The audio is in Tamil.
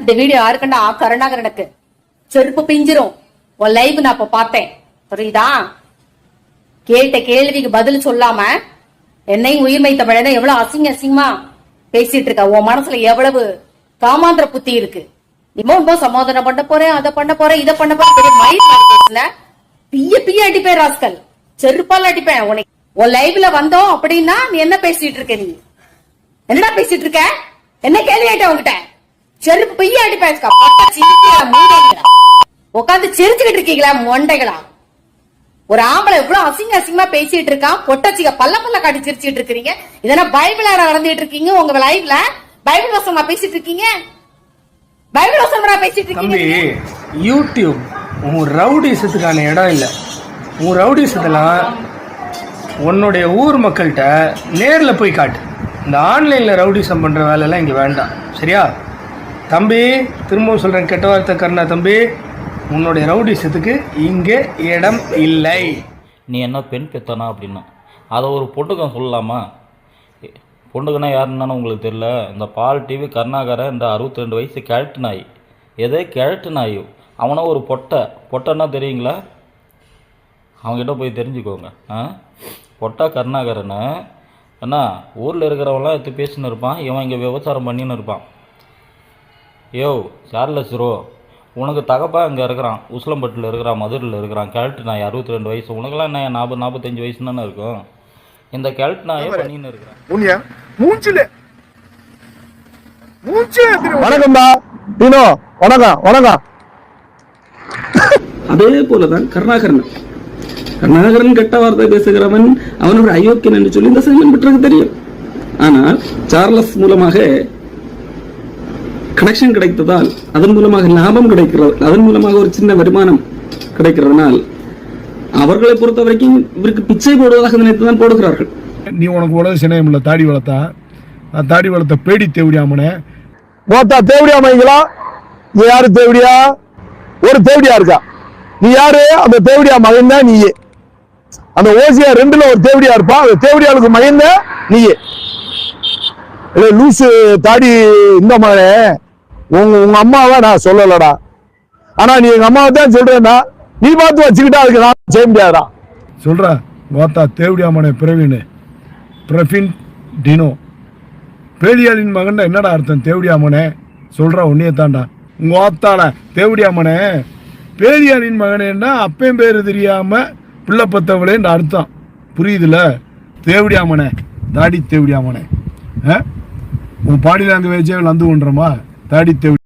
இந்த வீடியோ யாருக்குண்டா? கருணாகரனுக்கு. செருப்பு பிஞ்சிரும். உன் லைவ் நான் இப்ப பார்த்தேன். புரியுதா? கேட்ட கேள்விக்கு பதில் சொல்லாம என்னையும் உயிர்மை தமிழனை எவ்வளவு அசிங்க அசிங்கமா பேசிட்டு இருக்க? உன் மனசுல எவ்வளவு காமாந்திர புத்தி இருக்கு? இமோ இம்மோ சமாதானம் பண்ண போறேன் அதை பண்ண போறேன் இதை பண்ண போறேன். பெரிய மயில் பேசல பிய பிய அடிப்பேன் ராஸ்கல். செருப்பால் அடிப்பேன் உனக்கு உன் லைவ்ல வந்தோம் அப்படின்னா நீ என்ன பேசிட்டு இருக்க நீ? என்னடா பேசிட்டு இருக்க? என்ன கேள்வி ஆயிட்ட உங்ககிட்ட செருப்பு பைய அடிப்பேன் உட்காந்து சிரிச்சுக்கிட்டு இருக்கீங்களா மொண்டைகளா? ஒரு ஆம்பளை எவ்வளவு அசிங்க அசிங்கமா பேசிட்டு இருக்கான் பொட்டச்சிக்க பல்ல பல்ல காட்டி சிரிச்சிட்டு இருக்கீங்க இதெல்லாம் பைபிள் நடந்துட்டு இருக்கீங்க உங்க லைவ்ல பைபிள் வசனமா பேசிட்டு இருக்கீங்க? பைபிள் வசனமா பேசிட்டு இருக்கீங்க யூடியூப் உன் ரவுடிசத்துக்கான இடம் இல்லை. உன் ரவுடிசத்தெல்லாம் உன்னுடைய ஊர் மக்கள்கிட்ட நேரில் போய் காட்டு. இந்த ஆன்லைனில் ரவுடிசம் பண்ணுற வேலையெல்லாம் இங்கே வேண்டாம். சரியா? தம்பி திரும்பவும் சொல்கிறேன் கெட்ட வார்த்தை கருணா தம்பி. உன்னுடைய ரவுடிசத்துக்கு இங்கே இடம் இல்லை. நீ என்ன பெண் பெத்தனா அப்படின்னா? அதை ஒரு பொண்ணுக்கம் சொல்லலாமா? பொண்ணுக்குன்னா யாருன்னு உங்களுக்கு தெரியல. இந்த பால் டிவி கருணாகரன் இந்த அறுபத்தி ரெண்டு வயசு கிழட்டு நாய். எதே கிழட்டு நாய்? அவனை ஒரு பொட்டை. பொட்டைன்னா தெரியுங்களா? அவங்ககிட்ட போய் தெரிஞ்சுக்கோங்க. ஆ? பொட்டா கருணாகரனை என்ன ஊரில் இருக்கிறவங்களாம் எடுத்து பேசின்னு இருப்பான். இவன் இங்கே விவசாயம் பண்ணின்னு இருப்பான். யோ சார்லஸ் ரோ. உனக்கு தகப்பா இங்கே இருக்கிறான். உசிலம்பட்டில் இருக்கிறான் மதுரையில் இருக்கிறான். கிழட்டு நாய் அறுபத்தி ரெண்டு வயசு. உனக்கெல்லாம் என்ன நாற்பது நாற்பத்தஞ்சு வயசு தானே இருக்கும்? இந்த கிழட்டு நாயே பண்ணின்னு இருக்கிறான். மூஞ்சில. மூஞ்சில வணக்கம்டா. டீனோ வணக்கம் வணக்கம். அதே போலதான் கருணாகரன். கருணாகரன் கெட்ட வார்த்தை பேசுகிறவன் அவன் ஒரு அயோக்கியன் என்று சொல்லி இந்த சைமன் பெற்றது தெரியும். ஆனால் சார்லஸ் மூலமாக கனெக்ஷன் கிடைத்ததால் அதன் மூலமாக லாபம் கிடைக்கிறது அதன் மூலமாக ஒரு சின்ன வருமானம் கிடைக்கிறதுனால் அவர்களை பொறுத்த வரைக்கும் இவருக்கு பிச்சை போடுவதாக நினைத்துதான் போடுகிறார்கள். நீ உனக்கு உலக சினையம் இல்ல தாடி வளர்த்தா? நான் தாடி வளர்த்த பேடி தேவடியாமனே. மொத்தா தேவடியா மைங்களா நீ யாரு தேவடியா? ஒரு தேவடியா இருக்கா? நீ யாரு? அந்த தேவடியா மகன் தான் நீயே. அந்த ஓசியா ரெண்டுல ஒரு தேவடியா இருப்பா அந்த தேவடியாளுக்கு மகன் தான் நீயே. இல்லை லூசு தாடி இந்த மகனே உங்க உங்க அம்மாவை நான் சொல்லலடா. ஆனா நீ எங்க அம்மாவை தான் சொல்றேன்னா நீ பார்த்து வச்சுக்கிட்டா அதுக்கு நான் செய்ய முடியாதா சொல்ற கோத்தா தேவடியாமனே பிரவீன். பிரஃபின் டினோ. பேடியாளின் மகன் என்னடா அர்த்தம் தேவடியாமனே சொல்ற உன்னையே தாண்டா உங்க ஓத்தால தேவடியாமனே பேடியாளின் மகனேன்னா அப்பையும் பேர் தெரியாம பிள்ளை பத்தவளேன்னு அர்த்தம். புரியுதுல? தேவடியாமனே தாடி தேவடியாமனே ஆ? உன் பாடி லாங்குவேஜே வந்து கொண்டுறமா தாடி தேவடி